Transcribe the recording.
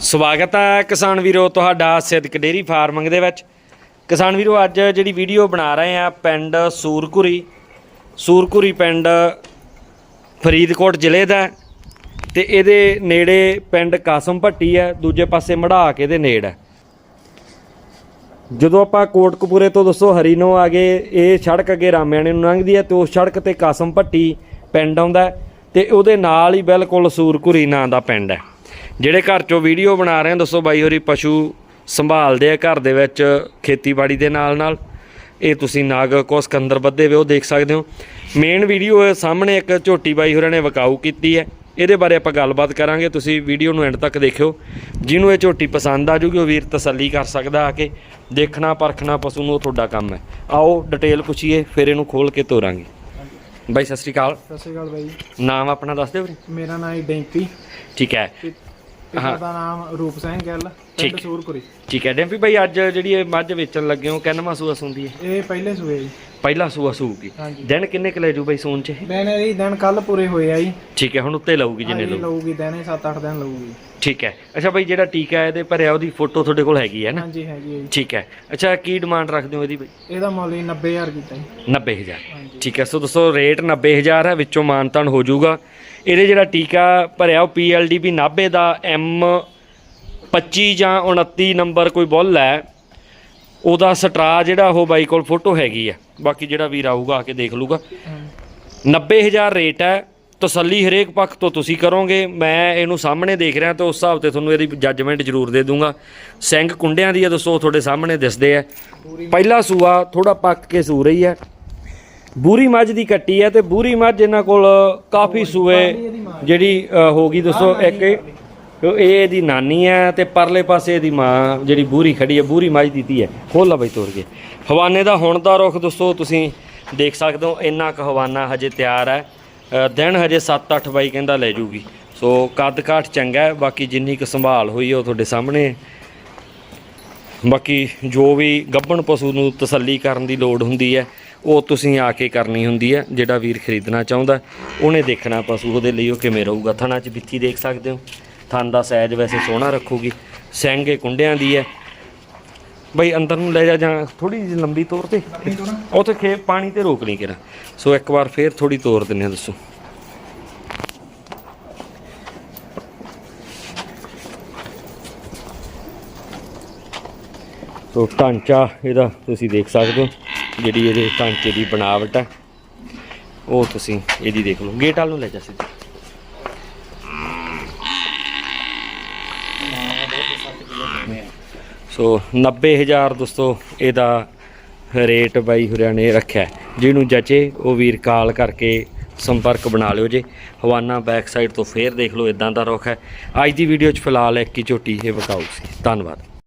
ਸਵਾਗਤ ਹੈ ਕਿਸਾਨ ਵੀਰੋ ਤੁਹਾਡਾ ਸਿੱਧਕ ਡੇਰੀ ਫਾਰਮਿੰਗ ਦੇ ਵਿੱਚ। ਕਿਸਾਨ ਵੀਰੋ, ਅੱਜ ਜਿਹੜੀ ਵੀਡੀਓ ਬਣਾ ਰਹੇ ਆ ਪਿੰਡ ਸੂਰਕੁਰੀ। ਸੂਰਕੁਰੀ ਪਿੰਡ ਫਰੀਦਕੋਟ ਜ਼ਿਲ੍ਹੇ ਦਾ ਹੈ ਤੇ ਇਹਦੇ ਨੇੜੇ ਪਿੰਡ ਕਾਸਮ ਭੱਟੀ ਹੈ, ਦੂਜੇ ਪਾਸੇ ਮੜਾ ਕੇ ਇਹਦੇ ਨੇੜ ਹੈ। ਜਦੋਂ ਆਪਾਂ ਕੋਟਕਪੂਰੇ ਤੋਂ ਦੱਸੋ ਹਰੀਨੋ ਆ ਗਏ, ਇਹ ਸੜਕ ਅੱਗੇ ਰਾਮਿਆਣੇ ਨੂੰ ਲੰਘਦੀ ਹੈ ਤੇ ਉਸ ਸੜਕ ਤੇ ਕਾਸਮ ਭੱਟੀ ਪਿੰਡ ਆਉਂਦਾ ਹੈ ਤੇ ਉਹਦੇ ਨਾਲ ਹੀ ਬਿਲਕੁਲ ਸੂਰਕੁਰੀ ਨਾਂ ਦਾ ਪਿੰਡ ਹੈ। ਜਿਹੜੇ ਘਰ ਚੋਂ ਵੀਡੀਓ ਬਣਾ ਰਹੇ ਆ, ਦੱਸੋ ਬਾਈ ਹੋਰੀ, ਪਸ਼ੂ ਸੰਭਾਲਦੇ ਆ ਘਰ ਦੇ ਵਿੱਚ ਖੇਤੀਬਾੜੀ ਦੇ ਨਾਲ ਨਾਲ। ਇਹ ਤੁਸੀਂ ਨਾਗ ਕੋ ਸਕੰਦਰ ਬੱਧੇ ਵੇ, ਉਹ ਦੇਖ ਸਕਦੇ ਹੋ। ਮੇਨ ਵੀਡੀਓ ਸਾਹਮਣੇ ਇੱਕ ਝੋਟੀ ਬਾਈ ਹੋਰਾਂ ਨੇ ਵਕਾਊ ਕੀਤੀ ਹੈ। ਇਹਦੇ ਬਾਰੇ ਆਪਾਂ ਗੱਲਬਾਤ ਕਰਾਂਗੇ, ਤੁਸੀਂ ਵੀਡੀਓ ਨੂੰ ਐਂਡ ਤੱਕ ਦੇਖਿਓ। ਜਿਹਨੂੰ ਇਹ ਝੋਟੀ ਪਸੰਦ ਆ ਜੂਗੀ, ਉਹ ਵੀਰ ਤਸੱਲੀ ਕਰ ਸਕਦਾ ਆ ਕੇ। ਦੇਖਣਾ, ਪਰਖਣਾ ਪਸ਼ੂ ਨੂੰ ਉਹ ਤੁਹਾਡਾ ਕੰਮ ਹੈ। ਆਓ ਡਿਟੇਲ ਪੁੱਛੀਏ, ਫਿਰ ਇਹਨੂੰ ਖੋਲ ਕੇ ਤੋਰਾਂਗੇ। ਬਾਈ ਸਤਿ ਸ਼੍ਰੀ ਅਕਾਲ। ਸਤਿ ਸ਼੍ਰੀ ਅਕਾਲ ਬਾਈ। ਨਾਮ ਆਪਣਾ ਦੱਸ ਦਿਓ ਵੀਰੇ। ਮੇਰਾ ਨਾਮ ਹੈ ਡੈਂਪੀ ਠੀਕ ਹੈ। ਪਿਤਾ ਦਾ ਨਾਮ ਰੂਪ ਸਿੰਘ ਗਿੱਲ ਠੀਕ। ਪਿੰਡ ਸੂਰਪੁਰੀ ਠੀਕ ਹੈ ਡੈਂਪੀ ਬਾਈ ਅੱਜ ਜਿਹੜੀ ਇਹ ਮੱਝ ਵੇਚਣ ਲੱਗੇ ਹੋ ਕਿੰਨਵਾਂ ਸੂਆ ਸੁੰਦੀ ਹੈ? ਇਹ ਪਹਿਲੇ ਸੂਏ ਜੀ। ਪਹਿਲਾ ਸੂਆ ਸੂਗੀ। ਹਾਂਜੀ। ਦਿਨ ਕਿੰਨੇ ਕੁ ਲੈ ਜੂ ਬਾਈ ਸੂਨ ਚ ਇਹ? ਦਿਨ ਇਹ ਦਿਨ ਕੱਲ ਪੂਰੇ ਹੋਏ ਆ ਜੀ। ਠੀਕ ਹੈ ਹੁਣ ਉੱਤੇ ਲਊਗੀ ਜਿੰਨੇ ਹਾਂਜੀ, ਲਊ ਲਊਗੀ ਦਿਨੇ 7-8 ਦਿਨ ਲਊਗੀ। ਠੀਕ ਹੈ। ਅੱਛਾ ਬਾਈ ਜਿਹੜਾ ਟੀਕਾ ਹੈ ਇਹਦੇ ਭਰਿਆ ਉਹਦੀ ਫੋਟੋ ਤੁਹਾਡੇ ਕੋਲ ਹੈਗੀ ਹੈ ਨਾ? ਹਾਂਜੀ ਹੈਗੀ ਹੈ ਜੀ। ਠੀਕ ਹੈ। ਅੱਛਾ ਕੀ ਡਿਮਾਂਡ ਰੱਖਦੇ ਹੋ ਇਹਦੀ ਬਾਈ ਇਹਦਾ ਮੁੱਲ ਜੀ 90000 ਕੀਤਾ ਜੀ। 90000 ਹਾਂਜੀ। ਠੀਕ ਹੈ ਸੋ ਦੋਸਤੋ ਰੇਟ 90000 ਹੈ ਵਿੱਚੋਂ ਮਾਨਤਾਨ ਹੋ ਜਾਊਗਾ। ਇਹਦੇ ਜਿਹੜਾ ਟੀਕਾ ਭਰਿਆ ਉਹ PLDB 90 ਦਾ M 25 ਜਾਂ 29 ਨੰਬਰ ਕੋਈ ਬੁੱਲ ਹੈ, ਉਹਦਾ ਸਟਰਾ ਜਿਹੜਾ ਉਹ ਬਾਈ ਕੋਲ ਫੋਟੋ ਹੈਗੀ ਆ ਬਾਕੀ ਜਿਹੜਾ ਵੀਰ ਆਊਗਾ ਆ ਕੇ ਦੇਖ ਲੂਗਾ ਹਾਂਜੀ। 90000 ਰੇਟ ਹੈ, ਤਸੱਲੀ ਹਰੇਕ ਪੱਖ ਤੋਂ ਤੁਸੀਂ ਕਰੋਗੇ। ਮੈਂ ਇਹਨੂੰ ਸਾਹਮਣੇ ਦੇਖ ਰਿਹਾ ਤੇ ਉਸ ਹਿਸਾਬ ਤੇ ਤੁਹਾਨੂੰ ਇਹਦੀ ਜੱਜਮੈਂਟ ਜ਼ਰੂਰ ਦੇ ਦੂੰਗਾ ਸਿੰਘ ਕੁੰਡਿਆਂ ਦੀ ਆ ਦੋਸਤੋ, ਉਹ ਤੁਹਾਡੇ ਸਾਹਮਣੇ ਦਿਸਦੇ ਆ ਪਹਿਲਾ ਸੂਆ ਥੋੜਾ ਪੱਕ ਕੇ ਸੂ ਰਹੀ ਹੈ। ਬੂਰੀ ਮੱਝ ਦੀ ਕੱਟੀ ਹੈ ਤੇ ਬੂਰੀ ਮੱਝ ਇਹਨਾਂ ਕੋਲ ਕਾਫੀ ਸੂਏ ਜਿਹੜੀ ਹੋ ਗਈ ਦੋਸਤੋ ਇੱਕ ਇਹ? ਇਹ ਇਹਦੀ ਨਾਨੀ ਹੈ ਤੇ ਪਰਲੇ ਪਾਸੇ ਇਹਦੀ ਮਾਂ ਜਿਹੜੀ ਬੂਰੀ ਖੜੀ ਹੈ ਬੂਰੀ ਮੱਝ ਦੀ ਧੀ ਹੈ ਖੋਲਾ ਬਈ ਤੋੜ ਕੇ। ਹਵਾਨੇ ਦਾ ਹੁਣ ਦਾ ਰੁਖ ਦੋਸਤੋ ਤੁਸੀਂ ਦੇਖ ਸਕਦੇ ਹੋ ਇੰਨਾ ਕੁ ਹਵਾਨਾ ਹਜੇ ਤਿਆਰ ਹੈ ਦਿਨ ਹਜੇ 7-8 ਬਾਈ ਕਹਿੰਦਾ ਲੈ ਜੂਗੀ। ਸੋ ਕੱਦ ਕਾਠ ਚੰਗਾ ਹੈ ਬਾਕੀ ਜਿੰਨੀ ਕੁ ਸੰਭਾਲ ਹੋਈ ਉਹ ਤੁਹਾਡੇ ਸਾਹਮਣੇ ਹੈ। ਬਾਕੀ ਜੋ ਵੀ ਗੱਭਣ ਪਸ਼ੂ ਨੂੰ ਤਸੱਲੀ ਕਰਨ ਦੀ ਲੋੜ ਹੁੰਦੀ ਹੈ ਉਹ ਤੁਸੀਂ ਆ ਕੇ ਕਰਨੀ ਹੁੰਦੀ ਹੈ ਜਿਹੜਾ ਵੀਰ ਖਰੀਦਣਾ ਚਾਹੁੰਦਾ ਉਹਨੇ ਦੇਖਣਾ ਪਸ਼ੂ ਉਹਦੇ ਲਈ ਉਹ ਕਿਵੇਂ ਰਹੂਗਾ। ਥਣਾ 'ਚ ਬਿੱਥੀ ਦੇਖ ਸਕਦੇ ਹੋ। ਥਣ ਦਾ ਸਾਈਜ਼ ਵੈਸੇ ਸੋਹਣਾ ਰੱਖੂਗੀ। ਸਿੰਗੇ ਕੁੰਡਿਆਂ ਦੀ ਹੈ। ਬਈ ਅੰਦਰ ਨੂੰ ਲੈ ਜਾ ਜਾਂ ਥੋੜੀ ਜਿਹੀ ਲੰਬੀ ਤੋਰ ਤੇ। ਉੱਥੇ ਖੇ ਪਾਣੀ ਤੇ ਰੋਕ ਲਈ ਕਿਰਾ। ਸੋ ਇੱਕ ਵਾਰ ਫੇਰ ਥੋੜੀ ਤੋਰ ਦਿੰਨੇ ਆ ਦੱਸੋ। ਸੋ ਢਾਂਚਾ ਇਹਦਾ ਤੁਸੀਂ ਦੇਖ ਸਕਦੇ ਹੋ। ਜਿਹੜੀ ਇਹਦੇ ਢਾਂਚੇ ਦੀ ਬਣਾਵਟ ਹੈ, ਉਹ ਤੁਸੀਂ ਇਹਦੀ ਦੇਖ ਲਓ। ਗੇਟ ਵਾਲ ਨੂੰ ਲੈ ਜਾ ਸਿੱਧੀ। ਸੋ 90000 ਦੋਸਤੋ, ਇਹਦਾ ਰੇਟ ਬਾਈ ਹੁਰਿਆਂ ਨੇ ਰੱਖਿਆ ਜਿਹਨੂੰ ਜਚੇ, ਉਹ ਵੀਰ ਕਾਲ ਕਰਕੇ ਸੰਪਰਕ ਬਣਾ ਲਿਓ ਜੇ। ਹਵਾਨਾ ਬੈਕ ਸਾਈਡ ਤੋਂ ਫੇਰ ਦੇਖ ਲਓ ਇਦਾਂ ਦਾ ਰੁੱਖ ਹੈ। ਅੱਜ ਦੀ ਵੀਡੀਓ 'ਚ ਫਿਲਹਾਲ ਇੱਕ ਹੀ ਝੋਟੀ ਇਹ ਵਿਕਾਊ ਸੀ। ਧੰਨਵਾਦ।